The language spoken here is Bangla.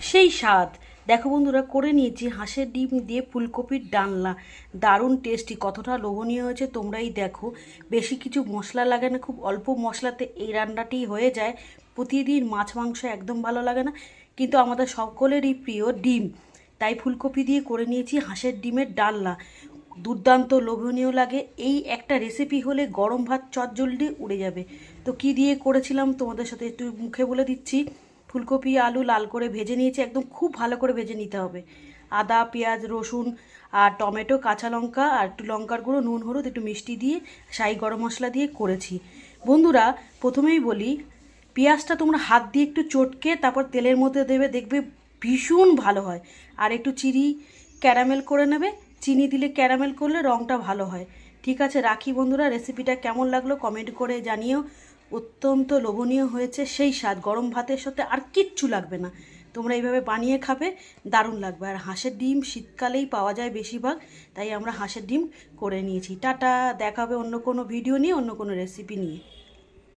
সেই স্বাদ। দেখো বন্ধুরা, করে নিয়েছি হাঁসের ডিম দিয়ে ফুলকপির ডালনা। দারুণ টেস্টি কতটা লোভনীয় হয়েছে তোমরাই দেখো। বেশি কিছু মশলা লাগে না, খুব অল্প মশলাতে এই রান্নাটি হয়ে যায়। প্রতিদিন মাছ, মাংস একদম ভালো লাগে না, কিন্তু আমাদের সকলেরই প্রিয় ডিম। তাই ফুলকপি দিয়ে করে নিয়েছি হাঁসের ডিমের ডালনা। দুর্দান্ত লোভনীয় লাগে। এই একটা রেসিপি হলে গরম ভাত চটজলদি উড়ে যাবে। তো কি দিয়ে করেছিলাম তোমাদের সাথে একটু মুখে বলে দিচ্ছি। ফুলকপি, আলু লাল করে ভেজে নিয়েছি, একদম খুব ভালো করে ভেজে নিতে হবে। আদা, পেঁয়াজ, রসুন আর টমেটো, কাঁচা লঙ্কা আর একটু লঙ্কার গুঁড়ো, নুন, হলুদ, একটু মিষ্টি দিয়ে শাহি গরম মশলা দিয়ে করেছি। বন্ধুরা, প্রথমেই বলি, পেঁয়াজটা তোমরা হাত দিয়ে একটু চটকে তারপর তেলের মধ্যে দেবে, দেখবে ভীষণ ভালো হয়। আর একটু চিনি, ক্যারামেল করে নেবে, চিনি দিলে ক্যারামেল করলে রঙটা ভালো হয়। ঠিক আছে, রাখি বন্ধুরা রেসিপিটা কেমন লাগল কমেন্ট করে জানিও। অত্যন্ত লোভনীয় হয়েছে সেই স্বাদ। গরম ভাতের সাথে আর কিচ্ছু লাগবে না। তোমরা এইভাবে বানিয়ে খাবে, দারুণ লাগবে। আর হাঁসের ডিম শীতকালেই পাওয়া যায় বেশিরভাগ, তাই আমরা হাঁসের ডিম করে নিয়েছি। টাটা দেখাবে অন্য কোনো ভিডিও নিয়ে, অন্য কোনো রেসিপি নিয়ে।